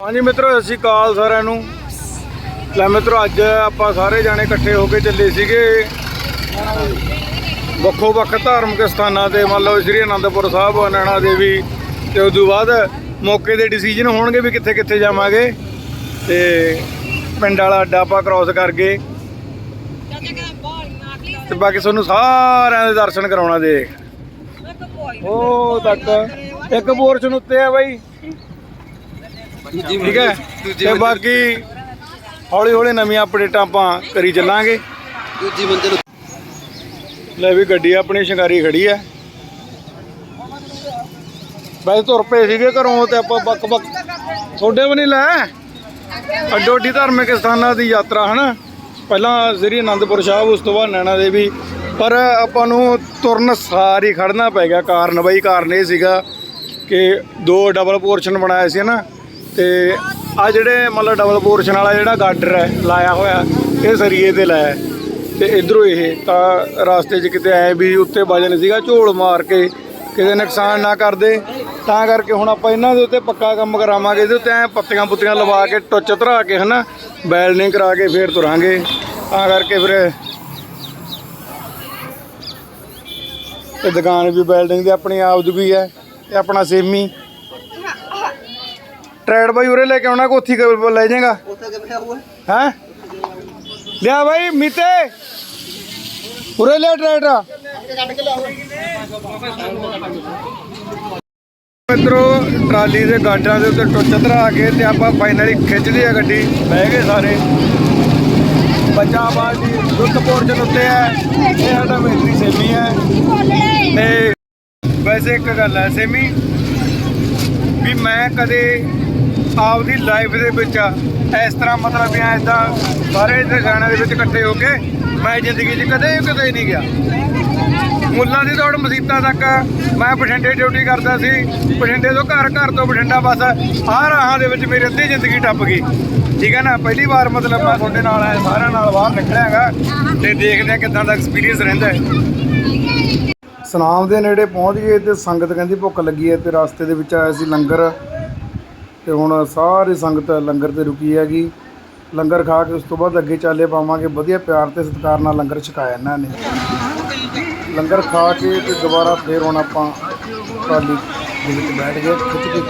ਹਾਂਜੀ ਮਿੱਤਰੋ ਸਤਿ ਸ਼੍ਰੀ ਅਕਾਲ ਸਾਰਿਆਂ ਨੂੰ। ਲੈ ਮਿੱਤਰੋ ਅੱਜ ਆਪਾਂ ਸਾਰੇ ਜਾਣੇ ਇਕੱਠੇ ਹੋ ਕੇ ਚੱਲੇ ਸੀਗੇ। ਵੱਖੋ ਵੱਖ ਧਾਰਮਿਕ ਸਥਾਨਾਂ ਤੇ ਮੰਨ ਲਓ ਸ੍ਰੀ ਅਨੰਦਪੁਰ ਸਾਹਿਬ ਨੈਣਾ ਦੇਵੀ ਤੇ ਉਸ ਤੋਂ ਬਾਅਦ ਮੌਕੇ ਦੇ ਡਿਸੀਜਨ ਹੋਣਗੇ ਵੀ ਕਿੱਥੇ ਕਿੱਥੇ ਜਾਵਾਂਗੇ ਤੇ ਪਿੰਡ ਵਾਲਾ ਅੱਡਾ ਆਪਾਂ ਕ੍ਰਾਸ ਕਰਕੇ ਤੇ ਬਾਕੀ ਤੁਹਾਨੂੰ ਸਾਰਿਆਂ ਦੇ ਦਰਸ਼ਨ ਕਰਾਉਣਾ ਦੇਖ। ਉਹ ਤੱਕ ਇੱਕ ਪੋਰਸ਼ਨ ਉੱਤੇ ਆ ਬਾਈ। ਠੀਕ ਹੈ? ਤੇ ਬਾਕੀ ਹੌਲੀ ਹੌਲੀ ਨਵੀਆਂ ਅਪਡੇਟਾਂ ਆਪਾਂ ਕਰੀ ਚੱਲਾਂਗੇ। ਦੂਜੀ ਮੰਜ਼ਿਲ ਲੈ ਵੀ ਗੱਡੀ ਆਪਣੀ ਸ਼ਿੰਗਾਰੀ ਖੜੀ ਹੈ। ਵੈਸੇ ਤੁਰ ਪਏ ਸੀਗੇ ਘਰੋਂ ਤੇ ਆਪਾਂ ਬੱਕ ਬੱਕ ਤੁਹਾਡੇ ਵੀ ਨਹੀਂ ਲੈ? ਅੱਡੋ ਅੱਡੀ ਧਾਰਮਿਕ ਸਥਾਨਾਂ ਦੀ ਯਾਤਰਾ ਹਨਾ? ਪਹਿਲਾਂ ਸ੍ਰੀ ਅਨੰਦਪੁਰ ਸਾਹਿਬ ਉਸ ਤੋਂ ਬਾਅਦ ਨੈਣਾ ਦੇਵੀ। ਪਰ ਆਪਾਂ ਨੂੰ ਤੁਰਨ ਸਾਰ ਹੀ ਖੜਨਾ ਪੈ ਗਿਆ। ਕਾਰਨ ਬਈ ਕਾਰਨ ਇਹ ਸੀਗਾ ਕਿ ਦੋ ਡਬਲ ਪੋਰਸ਼ਨ ਬਣਾਏ ਸੀ ਨਾ ਤੇ ਆ ਜਿਹੜੇ ਮਤਲਬ ਡਬਲ ਪੋਰਸ਼ਨ ਵਾਲਾ ਜਿਹੜਾ ਗਾਰਡਰ ਹੈ, ਲਾਇਆ ਹੋਇਆ, ਇਹ ਸਰੀਏ ਤੇ ਲਾਇਆ। ਹੈ। ਤੇ ਇਧਰੋਂ ਇਹ, ਤਾਂ ਰਸਤੇ 'ਚ ਕਿਤੇ ਐ ਵੀ ਉੱਤੇ ਵਜਨ ਸੀਗਾ, ਝੋਲ ਮਾਰ ਕੇ ਕਿਤੇ ਨੁਕਸਾਨ ਨਾ ਕਰਦੇ। ਤਾਂ ਕਰਕੇ ਹੁਣ ਆਪਾਂ ਇਹਨਾਂ ਦੇ ਉੱਤੇ ਪੱਕਾ ਕੰਮ ਕਰਾਵਾਂਗੇ, ਇਹਦੇ ਉੱਤੇ ਐ ਪੱਤੀਆਂ ਪੁੱਤੀਆਂ ਲਵਾ ਕੇ ਟੁੱਚ ਧਰਾ ਕੇ ਹਨਾ ਬੈਲਡਿੰਗ ਕਰਾ ਕੇ ਫੇਰ ਤੁਰਾਂਗੇ। ਤਾਂ ਕਰਕੇ ਫਿਰ ਤੇ ਦੁਕਾਨ ਵੀ ਬਿਲਡਿੰਗ ਦੀ ਆਪਣੀ ਆਪ ਦੀ ਵੀ ਹੈ ਤੇ ਆਪਣਾ ਸੇਮੀ। ਟਰੈਡ ਬਾਈ ਉਰੇ ਲੈ ਕੇ ਆਉਣਾ ਕੋਥੀ ਲੈ ਜਾਏਗਾ। ਹੈ? ਲਿਆ ਬਾਈ ਮੀਤੇ। ਉਰੇ ਲੈ ਟਰੈਕਟਰ ਮਿੱਤਰੋ ਟਰਾਲੀ ਦੇ ਗਾਡਾਂ ਦੇ ਉੱਤੇ ਟੁੱਚ ਧਰਾ ਕੇ ਤੇ ਆਪਾਂ ਫਾਈਨਲੀ ਖਿੱਚ ਲਈ ਆ ਗੱਡੀ। ਬਹਿ ਗਏ ਸਾਰੇ। ਬੱਚਾ ਬਾਜੀ ਦੁੱਧ ਪੋਰਜਨ ਉੱਤੇ ਹੈ। ਇਹ ਸਾਡਾ ਮੇਰੀ ਸੇਮੀ ਹੈ। ਤੇ ਵੈਸੇ ਇੱਕ ਗੱਲ ਹੈ ਸੇਮੀ ਵੀ ਮੈਂ ਕਦੇ ਆਪਦੀ ਲਾਈਫ ਦੇ ਵਿੱਚ ਇਸ ਤਰ੍ਹਾਂ ਮਤਲਬ ਵੀ ਐਦਾਂ ਸਾਰੇ ਦੁਕਾਨਾਂ ਦੇ ਵਿੱਚ ਇਕੱਠੇ ਹੋ ਕੇ ਮੈਂ ਜ਼ਿੰਦਗੀ 'ਚ ਕਦੇ ਕਦੇ ਨਹੀਂ ਗਿਆ। ਮੁੱਲਾਂ ਦੀ ਦੌੜ ਮਸੀਤਾਂ ਤੱਕ ਮੈਂ ਬਠਿੰਡੇ ਡਿਊਟੀ ਕਰਦਾ ਸੀ। ਬਠਿੰਡੇ ਤੋਂ ਘਰ ਘਰ ਤੋਂ ਬਠਿੰਡਾ ਬਸ ਆਹ ਰਾਹਾਂ ਦੇ ਵਿੱਚ ਮੇਰੀ ਅੱਧੀ ਜ਼ਿੰਦਗੀ ਟੱਪ ਗਈ। ਠੀਕ ਹੈ ਨਾ? ਪਹਿਲੀ ਵਾਰ ਮਤਲਬ ਮੈਂ ਤੁਹਾਡੇ ਨਾਲ ਆਇਆ, ਸਾਰਿਆਂ ਨਾਲ ਬਾਹਰ ਨਿਕਲਿਆਗਾ ਤੇ ਦੇਖਦੇ ਆ ਕਿਦਾਂ ਦਾ ਐਕਸਪੀਰੀਅੰਸ ਰਹਿੰਦਾ ਹੈ। ਸਨਾਮ ਦੇ ਨੇੜੇ ਪਹੁੰਚ ਗਏ ਤੇ ਸੰਗਤ ਕਹਿੰਦੀ ਭੁੱਖ ਲੱਗੀ ਹੈ ਤੇ ਰਸਤੇ ਦੇ ਵਿੱਚ ਆਇਆ ਸੀ ਲੰਗਰ। ਤੇ ਹੁਣ ਸਾਰੀ ਸੰਗਤ ਲੰਗਰ ਤੇ ਰੁਕੀ ਹੈਗੀ। ਲੰਗਰ ਖਾ ਕੇ ਉਸ ਤੋਂ ਬਾਅਦ ਅੱਗੇ ਚਾਲੇ ਪਾਵਾਂਗੇ। ਵਧੀਆ ਪਿਆਰ ਤੇ ਸਤਿਕਾਰ ਨਾਲ ਲੰਗਰ ਛਕਾਇਆ ਇਹਨਾਂ ਨੇ। ਲੰਗਰ ਖਾ ਕੇ ਤੇ ਦੁਬਾਰਾ ਫੇਰ ਹੁਣ ਆਪਾਂ ਟਰਾਲੀ ਦੇ ਵਿੱਚ ਬੈਠ ਗਏ ਖਿੱਚ ਕੇ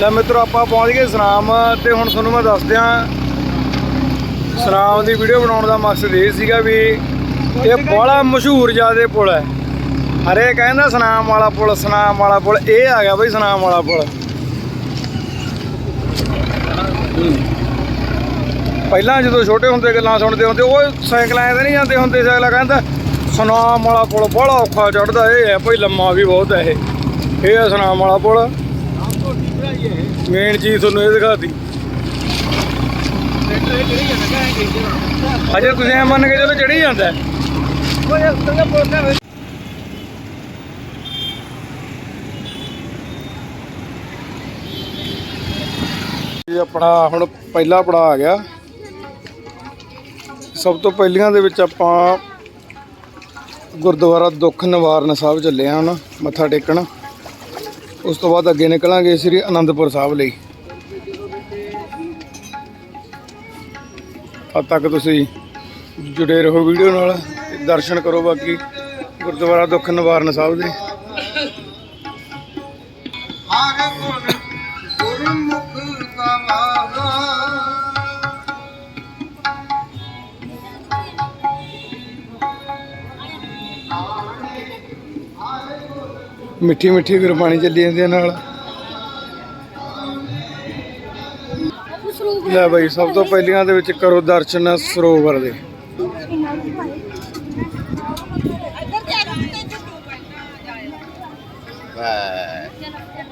ਲੈ ਮਿੱਤਰੋ, ਆਪਾਂ ਪਹੁੰਚ ਗਏ ਸਨਾਮ ਤੇ ਹੁਣ ਤੁਹਾਨੂੰ ਮੈਂ ਦੱਸ ਦਿਆਂ ਸਨਾਮ ਦੀ ਵੀਡੀਓ ਬਣਾਉਣ ਦਾ ਮਕਸਦ ਇਹ ਸੀਗਾ ਵੀ ਇਹ ਬੜਾ ਮਸ਼ਹੂਰ ਜਿਆਦੇ ਪੁਲ ਹੈ। ਹਰੇ ਕਹਿੰਦਾ ਸਨਾਮ ਵਾਲਾ ਪੁਲ, ਸਨਾਮ ਵਾਲਾ ਪੁਲ, ਇਹ ਆ ਗਿਆ ਬਈ ਸਨਾਮ ਵਾਲਾ ਪੁਲ। ਪਹਿਲਾਂ ਜਦੋਂ ਛੋਟੇ ਹੁੰਦੇ ਗੱਲਾਂ ਸੁਣਦੇ ਹੁੰਦੇ, ਉਹ ਸਾਈਕਲਾਂ ਐ ਤਾਂ ਨਹੀਂ ਜਾਂਦੇ ਹੁੰਦੇ, ਸਾਈਕਲਾਂ ਕਹਿੰਦਾ, ਸੁਨਾਮ ਵਾਲਾ ਪੁਲ ਬੜਾ ਔਖਾ ਚੜਦਾ ਇਹ ਹੈ ਭਾਈ ਲੰਮਾ ਵੀ ਬਹੁਤ ਹੈ ਇਹ। ਇਹ ਹੈ ਸਨਾਮ ਵਾਲਾ ਪੁਲ। ਮੇਨ ਚੀਜ਼ ਤੁਹਾਨੂੰ ਇਹ ਦਿਖਾਤੀ। ਅਜੇ ਤੁਸੀਂ ਐ ਮੰਨ ਕੇ ਚਲੋ ਚੜੀ ਜਾਂਦਾ ਹੈ। ਇਹ ਆਪਣਾ ਹੁਣ ਪਹਿਲਾ ਪੜਾ ਆ ਗਿਆ। ਸਭ ਤੋਂ ਪਹਿਲੀਆਂ ਦੇ ਵਿੱਚ ਆਪਾਂ ਗੁਰਦੁਆਰਾ ਦੁੱਖ ਨਿਵਾਰਨ ਸਾਹਿਬ ਚੱਲੇ ਆ ਹੁਣ ਮੱਥਾ ਟੇਕਣ। ਉਸ ਤੋਂ ਬਾਅਦ ਅੱਗੇ ਨਿਕਲਾਂਗੇ ਸ੍ਰੀ ਅਨੰਦਪੁਰ ਸਾਹਿਬ ਲਈ। ਹੱਦ ਤੱਕ ਤੁਸੀਂ ਜੁੜੇ ਰਹੋ ਵੀਡੀਓ ਨਾਲ, ਦਰਸ਼ਨ ਕਰੋ ਬਾਕੀ ਗੁਰਦੁਆਰਾ ਦੁੱਖ ਨਿਵਾਰਨ ਸਾਹਿਬ ਦੇ। ਮਿੱਠੀ ਮਿੱਠੀ ਗੁਰਬਾਣੀ ਚੱਲੀ ਜਾਂਦੀ ਹੈ ਨਾਲ। ਲੈ ਬਾਈ, ਸਭ ਤੋਂ ਪਹਿਲੀਆਂ ਦੇ ਵਿੱਚ ਕਰੋ ਦਰਸ਼ਨ, ਸਰੋਵਰ ਦੇ।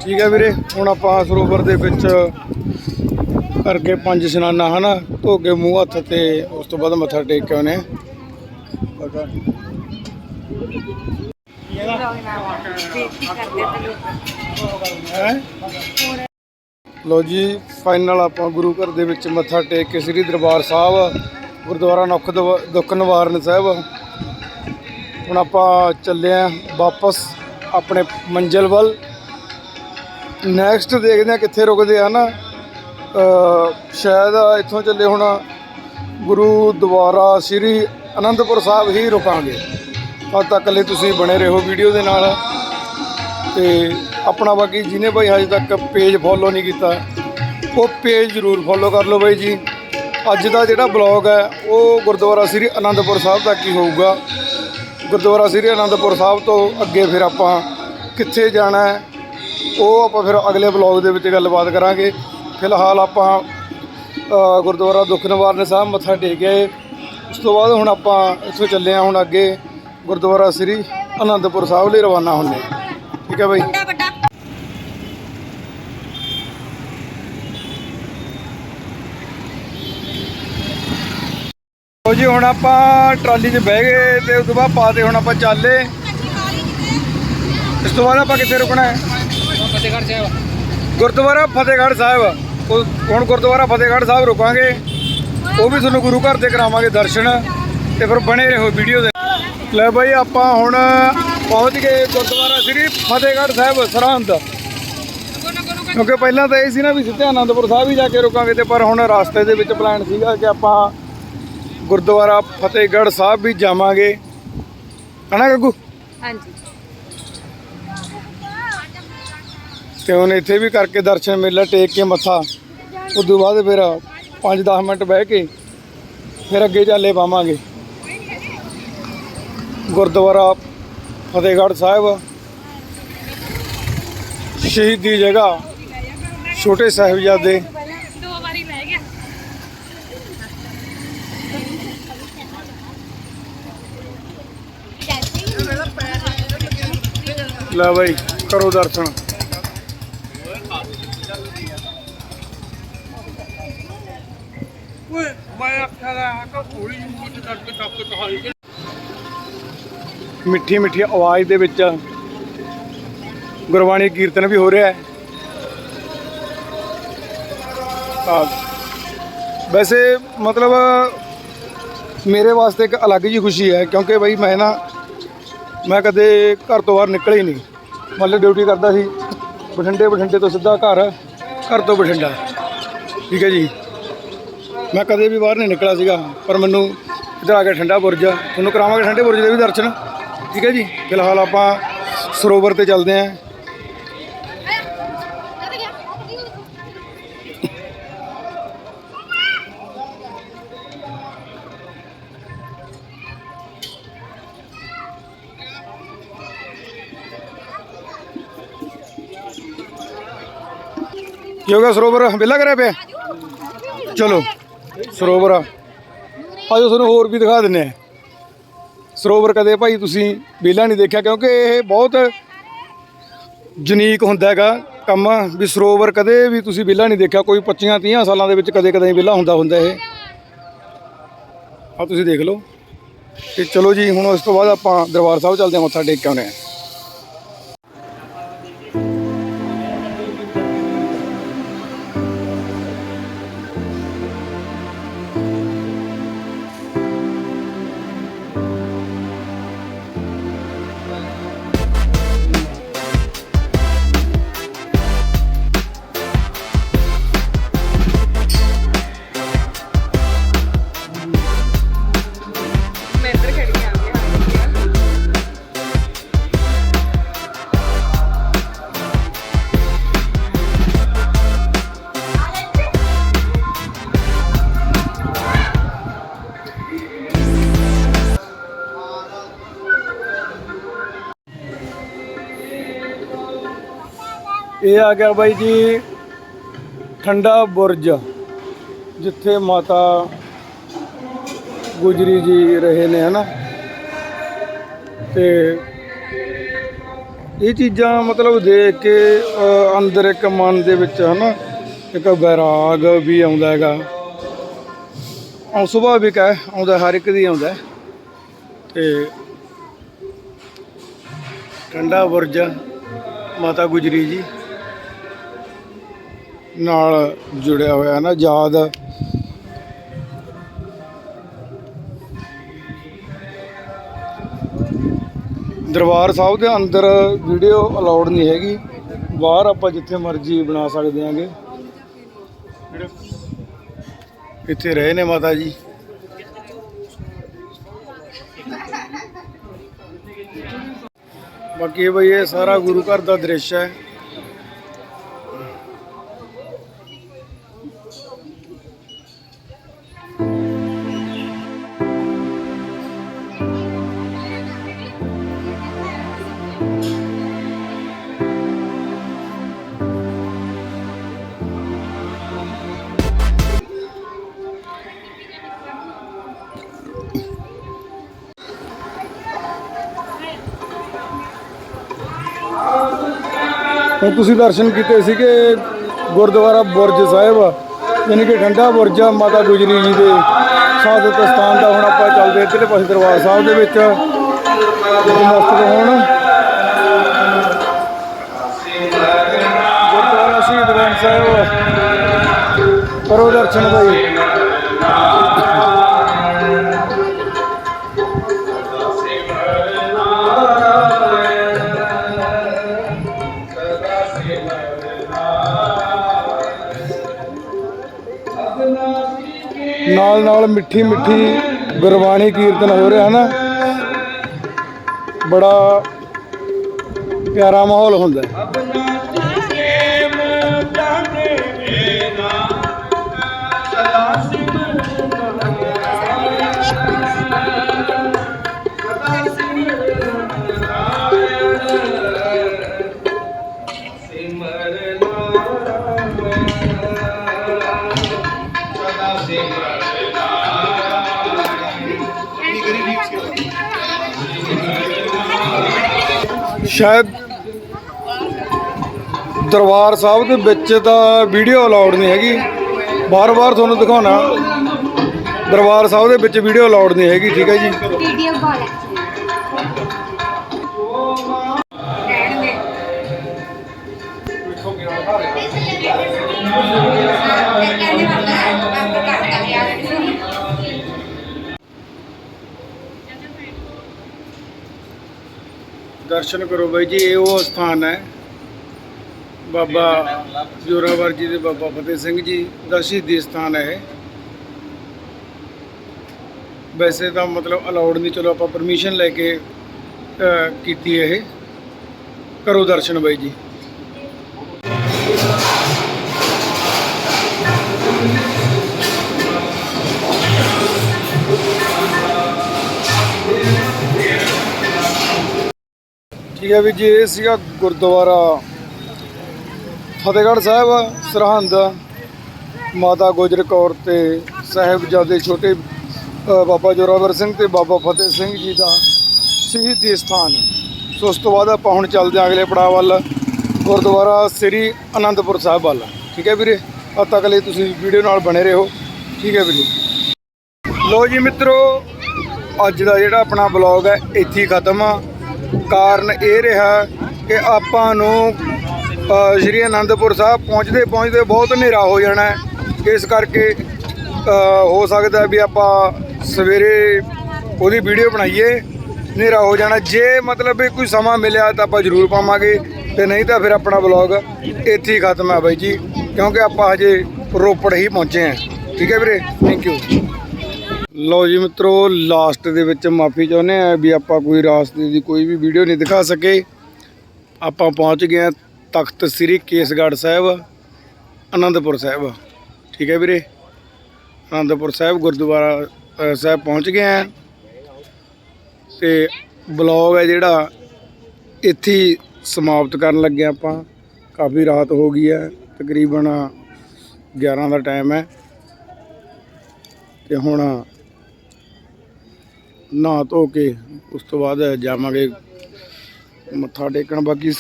ਠੀਕ ਹੈ ਵੀਰੇ, ਹੁਣ ਆਪਾਂ ਸਰੋਵਰ ਦੇ ਵਿੱਚ ਕਰਕੇ ਪੰਜ ਇਸ਼ਨਾਨਾ, ਹਨਾ? ਧੋ ਕੇ ਮੂੰਹ ਹੱਥ ਤੇ, ਉਸ ਤੋਂ ਬਾਅਦ ਮੱਥਾ ਟੇਕ ਕੇ ਆਉਨੇ ਹੈ। ਲੋ ਜੀ ਫਾਈਨਲ ਆਪਾਂ ਗੁਰੂ ਘਰ ਦੇ ਵਿੱਚ ਮੱਥਾ ਟੇਕ ਕੇ ਸ੍ਰੀ ਦਰਬਾਰ ਸਾਹਿਬ, ਗੁਰਦੁਆਰਾ ਨੁੱਖ ਦਵ- ਦੁੱਖ ਨਿਵਾਰਨ ਸਾਹਿਬ। ਹੁਣ ਆਪਾਂ ਚੱਲੇ ਆਂ ਵਾਪਸ ਆਪਣੇ ਮੰਜ਼ਿਲ ਵੱਲ। ਨੈਕਸਟ ਦੇਖਦੇ ਆ ਕਿੱਥੇ ਰੁਕਦੇ ਆ ਨਾ। ਸ਼ਾਇਦ ਇੱਥੋਂ ਚੱਲੇ ਹੁਣ ਗੁਰੂ ਦੁਆਰਾ ਸ੍ਰੀ ਅਨੰਦਪੁਰ ਸਾਹਿਬ ਹੀ ਰੁਕਾਂਗੇ। ਤਦ ਤੱਕ ਲਈ ਤੁਸੀਂ ਬਣੇ ਰਹੋ ਵੀਡੀਓ ਦੇ ਨਾਲ। ਤੇ ਆਪਣਾ ਬਾਕੀ ਜਿਹਨੇ ਭਾਈ ਹਜੇ ਤੱਕ ਪੇਜ ਫੋਲੋ ਨਹੀਂ ਕੀਤਾ, ਉਹ ਪੇਜ ਜ਼ਰੂਰ ਫੋਲੋ ਕਰ ਲਓ ਬਾਈ ਜੀ। ਅੱਜ ਦਾ ਜਿਹੜਾ ਬਲੌਗ ਹੈ, ਉਹ ਗੁਰਦੁਆਰਾ ਸ੍ਰੀ ਅਨੰਦਪੁਰ ਸਾਹਿਬ ਤੱਕ ਹੀ ਹੋਊਗਾ। ਗੁਰਦੁਆਰਾ ਸ੍ਰੀ ਅਨੰਦਪੁਰ ਸਾਹਿਬ ਤੋਂ ਅੱਗੇ ਫਿਰ ਆਪਾਂ ਕਿੱਥੇ ਜਾਣਾ ਹੈ, ਉਹ ਆਪਾਂ ਫਿਰ ਅਗਲੇ ਬਲੌਗ ਦੇ ਵਿੱਚ ਗੱਲਬਾਤ ਕਰਾਂਗੇ। ਫਿਲਹਾਲ ਆਪਾਂ ਗੁਰਦੁਆਰਾ ਦੁੱਖ ਨਿਵਾਰਨ ਸਾਹਿਬ ਮੱਥਾ ਟੇਕ ਆਏ। ਉਸ ਤੋਂ ਬਾਅਦ ਹੁਣ ਆਪਾਂ ਇੱਥੋਂ ਚੱਲੇ ਹਾਂ ਹੁਣ ਅੱਗੇ। ਗੁਰਦੁਆਰਾ ਸ੍ਰੀ ਅਨੰਦਪੁਰ ਸਾਹਿਬ ਲਈ ਰਵਾਨਾ ਹੁੰਦੇ। ਠੀਕ ਹੈ ਬਾਈ? ਲਓ ਜੀ ਹੁਣ ਆਪਾਂ ਟਰਾਲੀ 'ਚ ਬਹਿ ਗਏ ਤੇ ਉਸ ਤੋਂ ਬਾਅਦ ਪਾਤੇ ਹੁਣ ਆਪਾਂ ਚੱਲੇ। ਇਸ ਤੋਂ ਬਾਅਦ ਆਪਾਂ ਕਿੱਥੇ ਰੁਕਣਾ ਹੈ? ਫਤਿਹਗੜ੍ਹ ਸਾਹਿਬ। ਗੁਰਦੁਆਰਾ ਫਤਿਹਗੜ੍ਹ ਸਾਹਿਬ। ਉਹ- ਹੁਣ ਗੁਰਦੁਆਰਾ ਫਤਿਹਗੜ੍ਹ ਸਾਹਿਬ ਰੁਕਾਂਗੇ। ਉਹ ਵੀ ਤੁਹਾਨੂੰ ਗੁਰੂ ਘਰ ਦੇ ਕਰਾਵਾਂਗੇ ਦਰਸ਼ਨ। ਤੇ ਫਿਰ ਬਣੇ ਰਹੋ ਵੀਡੀਓ ਦੇ ਲੈ ਬਾਈ ਆਪਾਂ ਹੁਣ ਪਹੁੰਚ ਗਏ ਗੁਰਦੁਆਰਾ ਸ੍ਰੀ ਫਤਿਹਗੜ੍ਹ ਸਾਹਿਬ ਸਰਹੰਦ। ਕਿਉਂਕਿ ਪਹਿਲਾਂ ਤਾਂ ਇਹ ਸੀ ਨਾ ਵੀ ਸਿੱਧੇ ਆਨੰਦਪੁਰ ਸਾਹਿਬ ਹੀ ਜਾ ਕੇ ਰੁਕਾਂਗੇ ਤੇ ਪਰ ਹੁਣ ਰਸਤੇ ਦੇ ਵਿੱਚ ਪਲਾਨ ਸੀਗਾ ਕਿ ਆਪਾਂ ਗੁਰਦੁਆਰਾ ਫਤਿਹਗੜ੍ਹ ਸਾਹਿਬ ਵੀ ਜਾਵਾਂਗੇ। ਹਨਾ ਗੱਗੂ? ਹਾਂਜੀ। ਤੇ ਹੁਣ ਇੱਥੇ ਵੀ ਕਰਕੇ ਦਰਸ਼ਨ ਮੇਲਾ ਟੇਕ ਕੇ ਮੱਥਾ। ਉਸ ਤੋਂ ਬਾਅਦ ਫਿਰ 5-10 ਮਿੰਟ ਬਹਿ ਕੇ ਫਿਰ ਅੱਗੇ ਚਾਲੇ ਪਾਵਾਂਗੇ। ਗੁਰਦੁਆਰਾ ਫਤਿਹਗੜ੍ਹ ਸਾਹਿਬ। ਸ਼ਹੀਦੀ ਜਗ੍ਹਾ ਛੋਟੇ ਸਾਹਿਬਜ਼ਾਦੇ। ਦੋ ਵਾਰੀ ਲੈ ਗਿਆ। ਲੈ ਬਾਈ ਕਰੋ ਦਰਸ਼ਨ। ਓਏ ਮੈਂ ਆਖਿਆ ਦਾ ਥੋੜੀ ਜਿਹੀ ਮੁੱਠ ਕਰਕੇ ਟੱਪ ਕੇ ਕਹਾਈ ਮਿੱਠੀ ਮਿੱਠੀ ਆਵਾਜ਼ ਦੇ ਵਿੱਚ ਗੁਰਬਾਣੀ ਕੀਰਤਨ ਵੀ ਹੋ ਰਿਹਾ ਹੈ। ਵੈਸੇ ਮਤਲਬ ਮੇਰੇ ਵਾਸਤੇ ਇੱਕ ਅਲੱਗ ਜੀ ਖੁਸ਼ੀ ਹੈ, ਕਿਉਂਕਿ ਬਈ ਮੈਂ ਨਾ, ਮੈਂ ਕਦੇ ਘਰ ਤੋਂ ਬਾਹਰ ਨਿਕਲਿਆ ਹੀ ਨਹੀਂ। ਮਤਲਬ ਡਿਊਟੀ ਕਰਦਾ ਸੀ, ਬਠਿੰਡੇ ਬਠਿੰਡੇ ਤੋਂ ਸਿੱਧਾ ਘਰ ਘਰ ਤੋਂ ਬਠਿੰਡਾ। ਠੀਕ ਹੈ ਜੀ। ਮੈਂ ਕਦੇ ਵੀ ਬਾਹਰ ਨਹੀਂ ਨਿਕਲਿਆ ਸੀਗਾ, ਪਰ ਮੈਨੂੰ ਇੱਧਰ ਆ ਕੇ ਠੰਡਾ ਬੁਰਜ ਤੁਹਾਨੂੰ ਕਰਾਵਾਂਗੇ ਠੰਡੇ ਬੁਰਜ ਦੇ ਵੀ ਦਰਸ਼ਨ। ਠੀਕ ਹੈ ਜੀ? ਫਿਲਹਾਲ ਆਪਾਂ ਸਰੋਵਰ ਤੇ ਚੱਲਦੇ ਆਂ ਕੀ ਹੋ ਗਿਆ ਸਰੋਵਰ? ਵਿਹਲਾ ਕਰਿਆ ਪਿਆ? ਚਲੋ, ਸਰੋਵਰ ਆ। ਆਜੋ ਤੁਹਾਨੂੰ ਹੋਰ ਵੀ ਦਿਖਾ ਦਿੰਨੇ ਆ ਸਰੋਵਰ ਕਦੇ ਭਾਈ ਤੁਸੀਂ ਵਿਹਲਾ ਨਹੀਂ ਦੇਖਿਆ? ਕਿਉਂਕਿ ਇਹ ਬਹੁਤ ਯੂਨੀਕ ਹੁੰਦਾ ਹੈਗਾ ਕੰਮ ਵੀ ਸਰੋਵਰ ਕਦੇ ਵੀ ਤੁਸੀਂ ਵਿਹਲਾ ਨਹੀਂ ਦੇਖਿਆ। ਕੋਈ 25 30 ਸਾਲਾਂ ਦੇ ਵਿੱਚ ਕਦੇ ਕਦੇ ਵਿਹਲਾ ਹੁੰਦਾ ਹੁੰਦਾ ਇਹ। ਆ ਤੁਸੀਂ ਦੇਖ ਲਓ। ਤੇ ਚਲੋ ਜੀ, ਹੁਣ ਉਸ ਤੋਂ ਬਾਅਦ ਆਪਾਂ ਦਰਬਾਰ ਸਾਹਿਬ ਚੱਲਦੇ ਹਾਂ, ਮੱਥਾ ਟੇਕ ਕੇ ਆਉਂਦੇ ਹਾਂ। ਇਹ ਆ ਗਿਆ ਬਾਈ ਜੀ ਠੰਡਾ ਬੁਰਜ, ਜਿੱਥੇ ਮਾਤਾ ਗੁਜਰੀ ਜੀ ਰਹੇ ਨੇ, ਹਨਾ? ਤੇ ਇਹ ਚੀਜ਼ਾਂ ਮਤਲਬ ਦੇਖ ਕੇ ਅੰਦਰ ਇੱਕ ਮਨ ਦੇ ਵਿੱਚ, ਹਨਾ, ਇੱਕ ਵੈਰਾਗ ਵੀ ਆਉਂਦਾ ਹੈਗਾ। ਉਹ ਸੁਭਾਵਿਕ ਹੈ ਆਉਂਦਾ, ਹਰ ਇੱਕ ਦੀ ਆਉਂਦਾ। ਹੈ। ਤੇ ਠੰਡਾ ਬੁਰਜ, ਮਾਤਾ ਗੁਜਰੀ ਜੀ। ਨਾਲ ਜੁੜਿਆ ਹੋਇਆ ਨਾ ਯਾਦ। ਦਰਬਾਰ ਸਾਹਿਬ ਦੇ ਅੰਦਰ ਵੀਡੀਓ ਅਲਾਉਡ ਨਹੀਂ ਹੈਗੀ। ਬਾਹਰ ਆਪਾਂ ਜਿੱਥੇ ਮਰਜ਼ੀ ਬਣਾ ਸਕਦੇ ਆਂਗੇ। ਇੱਥੇ ਰਹੇ ਨੇ ਮਾਤਾ ਜੀ। ਬਾਕੀ ਬਈ ਇਹ ਸਾਰਾ ਗੁਰੂ ਘਰ ਦਾ ਦ੍ਰਿਸ਼ ਹੈ। ਹੁਣ ਤੁਸੀਂ ਦਰਸ਼ਨ ਕੀਤੇ ਸੀਗੇ ਗੁਰਦੁਆਰਾ ਬੁਰਜ ਸਾਹਿਬ, ਯਾਨੀ ਕਿ ਠੰਡਾ ਬੁਰਜ ਆ ਮਾਤਾ ਗੁਜਰੀ ਜੀ ਦੇ। ਸਾਧਤ ਸਥਾਨ ਦਾ ਹੁਣ ਆਪਾਂ ਚੱਲਦੇ ਇੱਧਰਲੇ ਪਾਸੇ ਦਰਬਾਰ ਸਾਹਿਬ ਦੇ ਵਿੱਚ। ਨਮਸਤੇ ਹੋਣ ਗੁਰਦੁਆਰਾ ਸ਼ਹੀਦ ਗ੍ਰੰਥ ਸਾਹਿਬ। ਕਰੋ ਦਰਸ਼ਨ ਬਾਈ ਨਾਲ ਨਾਲ ਮਿੱਠੀ ਮਿੱਠੀ ਗੁਰਬਾਣੀ ਕੀਰਤਨ ਹੋ ਰਿਹਾ ਨਾ ਬੜਾ ਪਿਆਰਾ ਮਾਹੌਲ ਹੁੰਦਾ ਹੈ। ਸ਼ਾਇਦ ਦਰਬਾਰ ਸਾਹਿਬ ਦੇ ਵਿੱਚ ਤਾਂ ਵੀਡੀਓ ਅਲਾਉਡ ਨਹੀਂ ਹੈਗੀ। ਬਾਰ-ਬਾਰ ਤੁਹਾਨੂੰ ਦਿਖਾਉਣਾ। ਦਰਬਾਰ ਸਾਹਿਬ ਦੇ ਵਿੱਚ ਵੀਡੀਓ ਅਲਾਉਡ ਨਹੀਂ ਹੈਗੀ, ਠੀਕ ਹੈ ਜੀ। ਵੀਡੀਓ ਕਾਲ ਰਹਿਣ ਦਰਸ਼ਨ ਕਰੋ ਬਾਈ ਜੀ, ਇਹ ਉਹ ਸਥਾਨ ਹੈ। ਬਾਬਾ ਜੋਰਾਵਰ ਜੀ ਦੇ ਬਾਬਾ ਫਤਿਹ ਸਿੰਘ ਜੀ ਦਾ ਸ਼ਹੀਦੀ ਸਥਾਨ ਹੈ ਇਹ। ਵੈਸੇ ਤਾਂ ਮਤਲਬ ਅਲਾਉਡ ਨਹੀਂ, ਚਲੋ ਆਪਾਂ ਪਰਮਿਸ਼ਨ ਲੈ ਕੇ ਕੀਤੀ ਇਹ। ਕਰੋ ਦਰਸ਼ਨ ਬਾਈ ਜੀ। ਠੀਕ ਹੈ ਵੀ ਜੀ ਇਹ ਸੀਗਾ ਗੁਰਦੁਆਰਾ ਫਤਿਹਗੜ੍ਹ ਸਾਹਿਬ ਸਰਹੰਦ ਮਾਤਾ ਗੁਜਰ ਕੌਰ ਤੇ ਸਾਹਿਬਜ਼ਾਦੇ ਛੋਟੇ ਬਾਬਾ ਜੋਰਾਵਰ ਸਿੰਘ ਤੇ ਬਾਬਾ ਫਤਿਹ ਸਿੰਘ ਜੀ ਦਾ ਸ਼ਹੀਦੀ ਸਥਾਨ। ਸੋ ਉਸ ਤੋਂ ਬਾਅਦ ਆਪਾਂ ਹੁਣ ਚੱਲਦੇ ਹਾਂ ਅਗਲੇ ਪੜਾਅ ਵੱਲ। ਗੁਰਦੁਆਰਾ ਸ੍ਰੀ ਅਨੰਦਪੁਰ ਸਾਹਿਬ ਵੱਲ। ਠੀਕ ਹੈ ਵੀਰੇ? ਉਦ ਤੱਕ ਲਈ ਤੁਸੀਂ ਵੀਡੀਓ ਨਾਲ ਬਣੇ ਰਹੋ। ਠੀਕ ਹੈ ਵੀਰੇ? ਲੋ ਜੀ ਮਿੱਤਰੋ, ਅੱਜ ਦਾ ਜਿਹੜਾ ਆਪਣਾ ਬਲੌਗ ਹੈ, ਇੱਥੇ ਖਤਮ ਆ। ਕਾਰਨ ਇਹ ਰਿਹਾ ਕਿ ਆਪਾਂ ਨੂੰ ਸ਼੍ਰੀ ਅਨੰਦਪੁਰ ਸਾਹਿਬ ਪਹੁੰਚਦੇ ਪਹੁੰਚਦੇ ਬਹੁਤ ਹਨੇਰਾ ਹੋ ਜਾਣਾ ਇਸ ਕਰਕੇ ਹੋ ਸਕਦਾ ਵੀ ਆਪਾਂ ਸਵੇਰੇ ਉਹਦੀ ਵੀਡੀਓ ਬਣਾਈਏ, ਹਨੇਰਾ ਹੋ ਜਾਣਾ। ਜੇ ਮਤਲਬ ਵੀ ਕੋਈ ਸਮਾਂ ਮਿਲਿਆ ਤਾਂ ਆਪਾਂ ਜ਼ਰੂਰ ਪਾਵਾਂਗੇ, ਤੇ ਨਹੀਂ ਤਾਂ ਫਿਰ ਆਪਣਾ ਬਲੌਗ ਇੱਥੇ ਹੀ ਖਤਮ ਹੈ ਬਾਈ ਜੀ, ਕਿਉਂਕਿ ਆਪਾਂ ਹਜੇ ਰੋਪੜ ਹੀ ਪਹੁੰਚੇ ਹਾਂ। ਠੀਕ ਹੈ ਵੀਰੇ? ਥੈਂਕ ਯੂ ਲਓ ਜੀ ਮਿੱਤਰੋ ਲਾਸਟ ਦੇ ਵਿੱਚ ਮਾਫੀ ਚਾਹੁੰਦੇ ਆ ਵੀ ਆਪਾਂ ਕੋਈ ਰਾਸਤੇ ਦੀ ਕੋਈ ਵੀ ਵੀਡੀਓ ਨਹੀਂ ਦਿਖਾ ਸਕੇ। ਆਪਾਂ ਪਹੁੰਚ ਗਏ ਆ ਤਖਤ ਸ੍ਰੀ ਕੇਸਗੜ੍ਹ ਸਾਹਿਬ ਆਨੰਦਪੁਰ ਸਾਹਿਬ। ਠੀਕ ਹੈ ਵੀਰੇ? ਆਨੰਦਪੁਰ ਸਾਹਿਬ, ਗੁਰਦੁਆਰਾ ਸਾਹਿਬ ਪਹੁੰਚ ਗਏ ਆ ਤੇ ਬਲੌਗ ਹੈ ਜਿਹੜਾ ਇੱਥੇ ਸਮਾਪਤ ਕਰਨ ਲੱਗੇ ਹਾਂ ਆਪਾਂ। ਕਾਫੀ ਰਾਤ ਹੋ ਗਈ ਹੈ, ਤਕਰੀਬਨ 11 ਦਾ ਟਾਈਮ ਹੈ। ਤੇ ਹੁਣ ਨਹਾ ਧੋ ਕੇ ਉਸ ਤੋਂ ਬਾਅਦ ਜਾਵਾਂਗੇ, ਮੱਥਾ ਟੇਕਣ। ਬਾਕੀ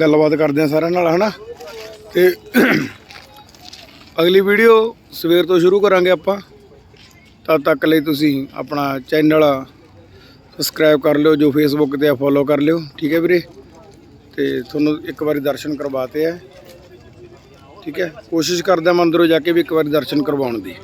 ਗੱਲਬਾਤ ਕਰਦੇ ਆ ਸਾਰਿਆਂ ਨਾਲ, ਹਨਾ? ਤੇ ਅਗਲੀ ਵੀਡੀਓ ਸਵੇਰ ਤੋਂ ਸ਼ੁਰੂ ਕਰਾਂਗੇ ਆਪਾਂ। ਤਦ ਤੱਕ ਲਈ ਤੁਸੀਂ ਆਪਣਾ ਚੈਨਲ ਸਬਸਕ੍ਰਾਈਬ ਕਰ ਲਿਓ, ਜੋ ਫੇਸਬੁੱਕ ਤੇ ਆ, ਫੋਲੋ ਕਰ ਲਿਓ। ਠੀਕ ਹੈ ਵੀਰੇ? ਤੇ ਤੁਹਾਨੂੰ ਇੱਕ ਵਾਰੀ ਦਰਸ਼ਨ ਕਰਵਾਤੇ ਆ। ਠੀਕ ਹੈ? ਕੋਸ਼ਿਸ਼ ਕਰਦਾ ਮੈਂ ਅੰਦਰੋਂ ਜਾ ਕੇ ਵੀ ਇੱਕ ਵਾਰੀ ਦਰਸ਼ਨ ਕਰਵਾਉਣ ਦੀ।